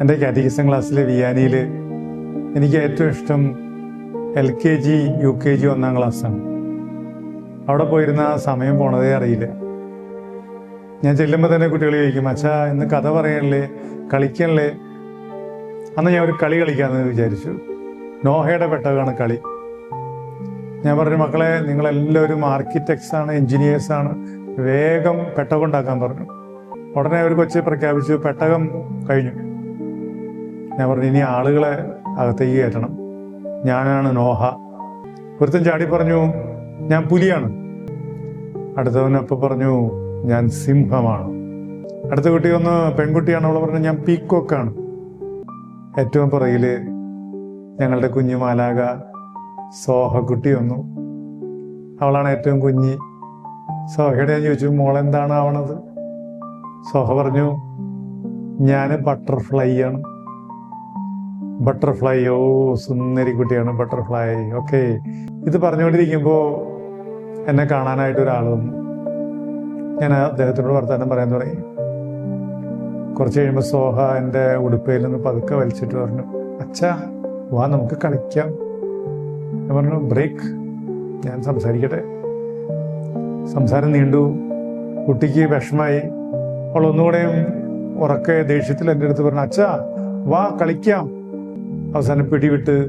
എന്റെ കാറ്റഗിസം ക്ലാസ്സിലെ വിയാനിയിൽ എനിക്ക് ഏറ്റവും ഇഷ്ടം L K G U K G ഒന്നാം ക്ലാസ്സാണ്. അവിടെ പോയിരുന്ന ആ സമയം പോണതേ അറിയില്ല. ഞാൻ ചെല്ലുമ്പോൾ തന്നെ കുട്ടികൾ ചോദിക്കും അച്ഛാ ഇന്ന് കഥ പറയണല്ലേ കളിക്കണല്ലേ? അന്ന് ഞാൻ ഒരു കളി കളിക്കാമെന്ന് വിചാരിച്ചു. നോഹയുടെ പെട്ടകമാണ് കളി. ഞാൻ പറഞ്ഞു മക്കളെ നിങ്ങളെല്ലാവരും ആർക്കിടെക്ട്സ് ആണ് എഞ്ചിനീയേഴ്സ് ആണ്. വേഗം പെട്ടകം ഉണ്ടാക്കാൻ പറഞ്ഞു. ഉടനെ അവർ കൊച്ച് പ്രഖ്യാപിച്ചു പെട്ടകം കഴിഞ്ഞു. ഞാൻ പറഞ്ഞു ഇനി ആളുകളെ അകത്തേക്ക് കയറ്റണം. ഞാനാണ് നോഹ. ഒരുത്തൻ ചാടി പറഞ്ഞു ഞാൻ പുലിയാണ്. അടുത്തവൻ അപ്പം പറഞ്ഞു ഞാൻ സിംഹമാണ്. അടുത്ത കുട്ടി ഒന്ന് പെൺകുട്ടിയാണ്. അവൾ പറഞ്ഞു ഞാൻ പീക്കോക്കാണ്. ഏറ്റവും പുറകിൽ ഞങ്ങളുടെ കുഞ്ഞു മാലാക സോഹക്കുട്ടി വന്നു. അവളാണ് ഏറ്റവും കുഞ്ഞി. സോഹയുടെ ഞാൻ ചോദിച്ചു മോൾ എന്താണ് ആവണത്? സോഹ പറഞ്ഞു ഞാൻ ബട്ടർഫ്ലൈ ആണ്. ബട്ടർഫ്ലൈ ഓ സുന്ദരി കുട്ടിയാണ് ബട്ടർഫ്ലൈ. ഓക്കെ. ഇത് പറഞ്ഞുകൊണ്ടിരിക്കുമ്പോൾ എന്നെ കാണാനായിട്ട് ഒരാൾ വന്നു ഞാൻ അദ്ദേഹത്തിനോട് വർത്തമാനം പറയാൻ തുടങ്ങി. കുറച്ച് കഴിയുമ്പോൾ സോഹ എന്റെ ഉടുപ്പയിൽ നിന്ന് പതുക്കെ വലിച്ചിട്ട് പറഞ്ഞു അച്ഛാ വാ നമുക്ക് കളിക്കാം. ഞാൻ പറഞ്ഞു ബ്രേക്ക്. ഞാൻ സംസാരിക്കട്ടെ. സംസാരം നീണ്ടു. കുട്ടിക്ക് വിഷമായി. അവൾ ഒന്നുകൂടെയും ഉറക്കെ ദേഷ്യത്തിൽ എന്റെ അടുത്ത് പറഞ്ഞു അച്ഛാ വാ കളിക്കാം. അവസാനം പിടിവിട്ട്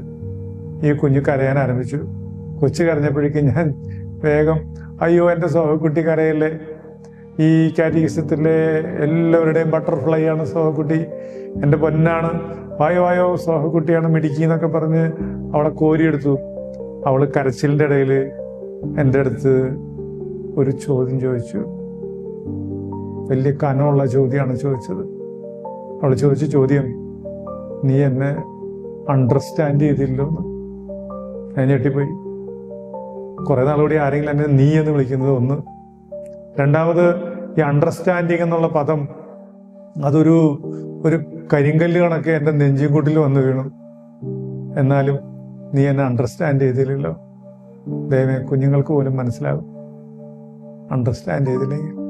ഈ കുഞ്ഞു കരയാൻ ആരംഭിച്ചു. കൊച്ചു കരഞ്ഞപ്പോഴേക്കും ഞാൻ വേഗം അയ്യോ എന്റെ സോഹക്കുട്ടി കരയല്ലേ? ഈ കാറ്റഗിസത്തിലെ എല്ലാവരുടെയും ബട്ടർഫ്ലൈ ആണ് സോഹക്കുട്ടി. എന്റെ പൊന്നാണ്. വായോ വായോ സോഹക്കുട്ടിയാണ് മിടുക്കി എന്നൊക്കെ പറഞ്ഞ് അവളെ കോരിയെടുത്തു. അവൾ കരച്ചിലിന്റെ ഇടയിൽ എന്റെ അടുത്ത് ഒരു ചോദ്യം ചോദിച്ചു. വലിയ കനമുള്ള ചോദ്യമാണ് ചോദിച്ചത്. അവൾ ചോദിച്ച ചോദ്യം നീ എന്നെ അണ്ടർസ്റ്റാൻഡ് ചെയ്തില്ലെന്ന് ഞാൻ ഞെട്ടിപ്പോയി. കുറെ നാളുകൂടി ആരെങ്കിലും എന്നെ നീ എന്ന് വിളിക്കുന്നത് ഒന്ന്. രണ്ടാമത് ഈ അണ്ടർസ്റ്റാൻഡിങ് എന്നുള്ള പദം അതൊരു ഒരു കരിങ്കല്ല് കണക്കെ എന്റെ നെഞ്ചിൻകൂട്ടിൽ വന്നു വീണു. എന്നാലും നീ എന്നെ അണ്ടർസ്റ്റാൻഡ് ചെയ്തില്ലല്ലോ. ദൈവമേ കുഞ്ഞുങ്ങൾക്ക് പോലും മനസ്സിലാകും അണ്ടർസ്റ്റാൻഡ് ചെയ്തില്ലെങ്കിൽ.